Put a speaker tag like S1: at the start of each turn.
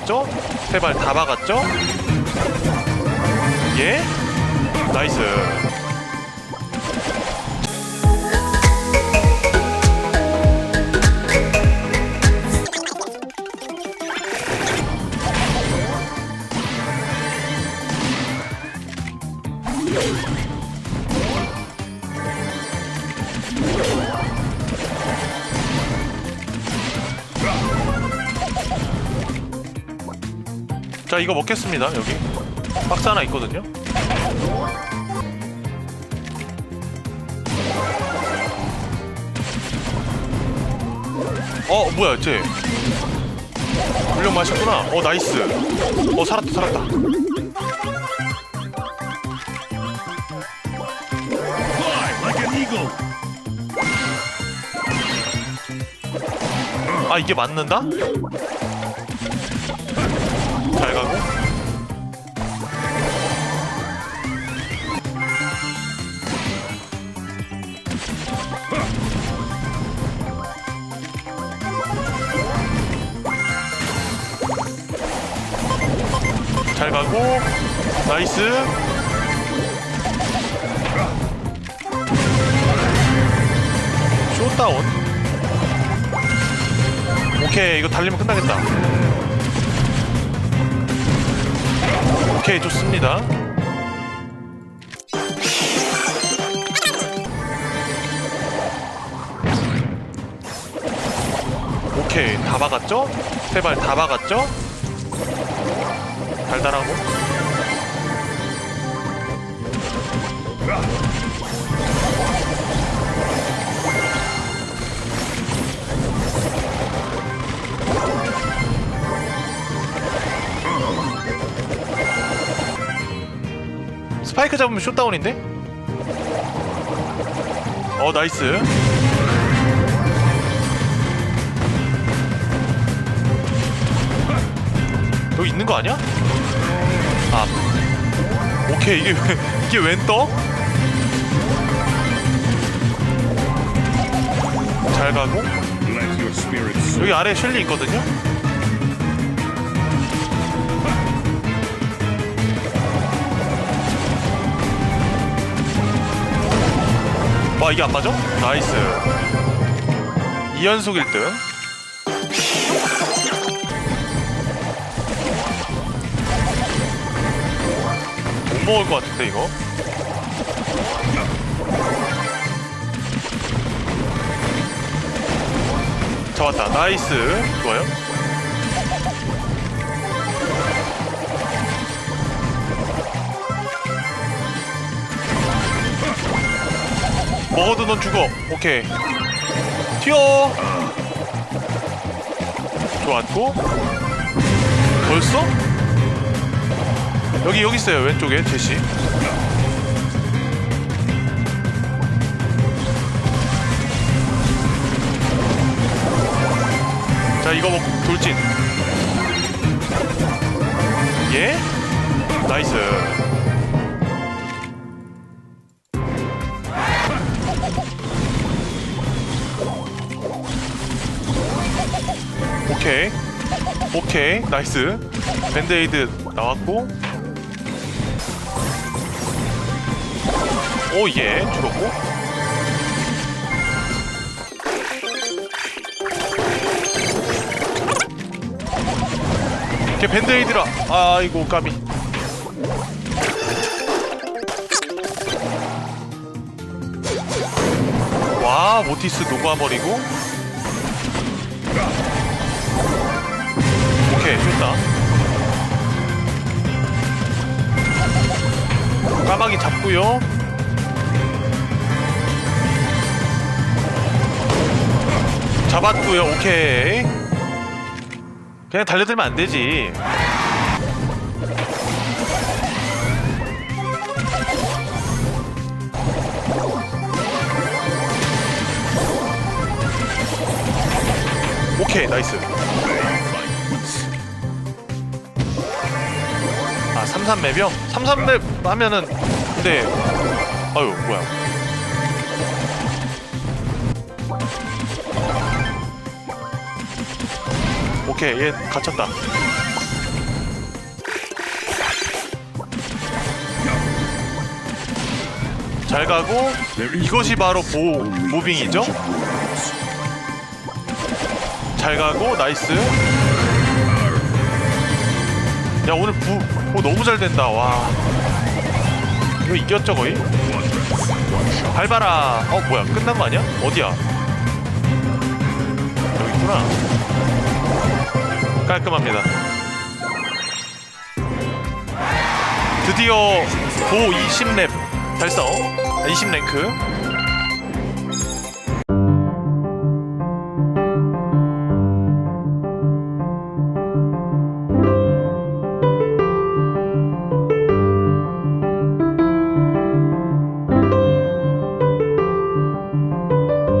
S1: 박았죠? 세 발다 박았죠? 예? 나이스. 자 이거 먹겠습니다 여기. 박스 하나 있거든요. 어 뭐야 쟤. 물량 마셨구나. 어 나이스. 어 살았다 살았다. 아 이게 맞는다? 잘 가고 잘 가고. 나이스. 쇼다운. 오케이 이거 달리면 끝나겠다. 오케이 좋습니다. 오케이 다 박았죠? 세발 다 박았죠? 달달하고 스파이크 잡으면 숏다운인데? 어 나이스 여기 있는 거 아니야? 아 오케이 이게 왜 이게 웬 떠? 잘 가고. 여기 아래 셸리 있거든요? 와 이게 안 맞아? 나이스 2연속 1등 먹을 것 같은데 이거? 잡았다. 나이스. 좋아요. 먹어도 넌 죽어. 오케이. 튀어. 좋았고. 벌써? 여기 여기 있어요 왼쪽에 제시. 자 이거 먹 돌진. 예? 나이스. 오케이. 오케이. 나이스. 밴드에이드 나왔고 오예 죽었고. 걔 밴드에이드라. 아이고 까비. 와 모티스 녹아버리고. 오케이 좋다. 까마귀 잡고요 잡았고요. 오케이. 그냥 달려들면 안 되지. 오케이 나이스. 아 33맵이요? 33맵 하면은 근데 아유 뭐야 오케이 얘 갇혔다. 잘 가고 이것이 바로 보 무빙이죠? 잘 가고 나이스. 야 오늘 부, 보호 너무 잘 된다 와. 이거 이겼죠 거의? 밟아라. 어 뭐야 끝난 거 아니야? 어디야? 있구나. 깔끔합니다. 드디어 고 20렙 달성 20랭크